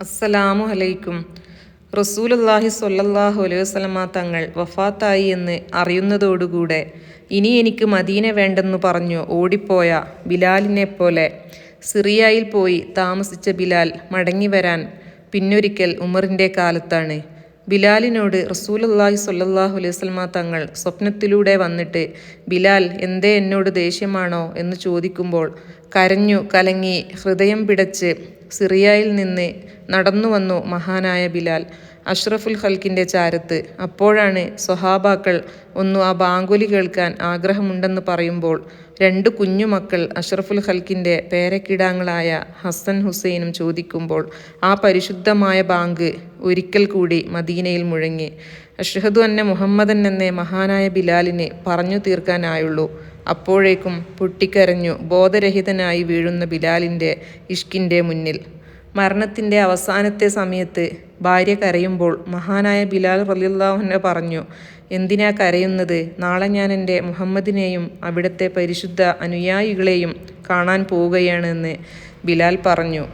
അസ്സലാമു അലൈക്കും. റസൂലുള്ളാഹി സൊല്ലാഹു അലൈഹി വസല്ലമ തങ്ങൾ വഫാത്തായി എന്ന് അറിയുന്നതോടുകൂടെ ഇനി എനിക്ക് മദീന വേണ്ടെന്നു പറഞ്ഞു ഓടിപ്പോയ ബിലാലിനെ പോലെ സിറിയയിൽ പോയി താമസിച്ച ബിലാൽ മടങ്ങി വരാൻ പിന്നൊരിക്കൽ ഉമറിന്റെ കാലത്താണ്. ബിലാലിനോട് റസൂലുള്ളാഹി സൊല്ലാഹു അലൈഹി വസല്ലമ തങ്ങൾ സ്വപ്നത്തിലൂടെ വന്നിട്ട് ബിലാൽ എന്തേ എന്നോട് ദേഷ്യമാണോ? എന്ന് ചോദിക്കുമ്പോൾ കരഞ്ഞു കലങ്ങി ഹൃദയം പിടച്ച് സിറിയയിൽ നിന്ന് നടന്നു വന്നു മഹാനായ ബിലാൽ. അഷ്റഫുൽ ഖൽക്കിന്റെ ചാരത്ത്. അപ്പോഴാണ് സ്വഹാബാക്കൾ ഒന്നു ആ ബാങ്കുലി കേൾക്കാൻ ആഗ്രഹമുണ്ടെന്ന് പറയുമ്പോൾ രണ്ട് കുഞ്ഞുമക്കൾ അഷ്റഫുൽ ഖൽക്കിന്റെ പേരക്കിടാങ്ങളായ ഹസൻ ഹുസൈനും ചോദിക്കുമ്പോൾ ആ പരിശുദ്ധമായ ബാങ്ക് ഒരിക്കൽ കൂടി മദീനയിൽ മുഴങ്ങി. അഷ്ഹദു അന്ന മുഹമ്മദൻ എന്ന മഹാനായ ബിലാലിനെ പറഞ്ഞു തീർക്കാനായുള്ളൂ. അപ്പോഴേക്കും പൊട്ടിക്കരഞ്ഞു ബോധരഹിതനായി വീഴുന്ന ബിലാലിന്റെ ഇഷ്കിന്റെ മുന്നിൽ. മരണത്തിന്റെ അവസാനത്തെ സമയത്ത് ഭാര്യ കരയുമ്പോൾ മഹാനായ ബിലാൽ റലിയുള്ളാഹുനെ പറഞ്ഞു എന്തിനാ കരയുന്നത്? നാളെ ഞാൻ എന്റെ മുഹമ്മദിനെയും അവിടുത്തെ പരിശുദ്ധ അനുയായികളെയും കാണാൻ പോവുകയാണെന്ന് ബിലാൽ പറഞ്ഞു.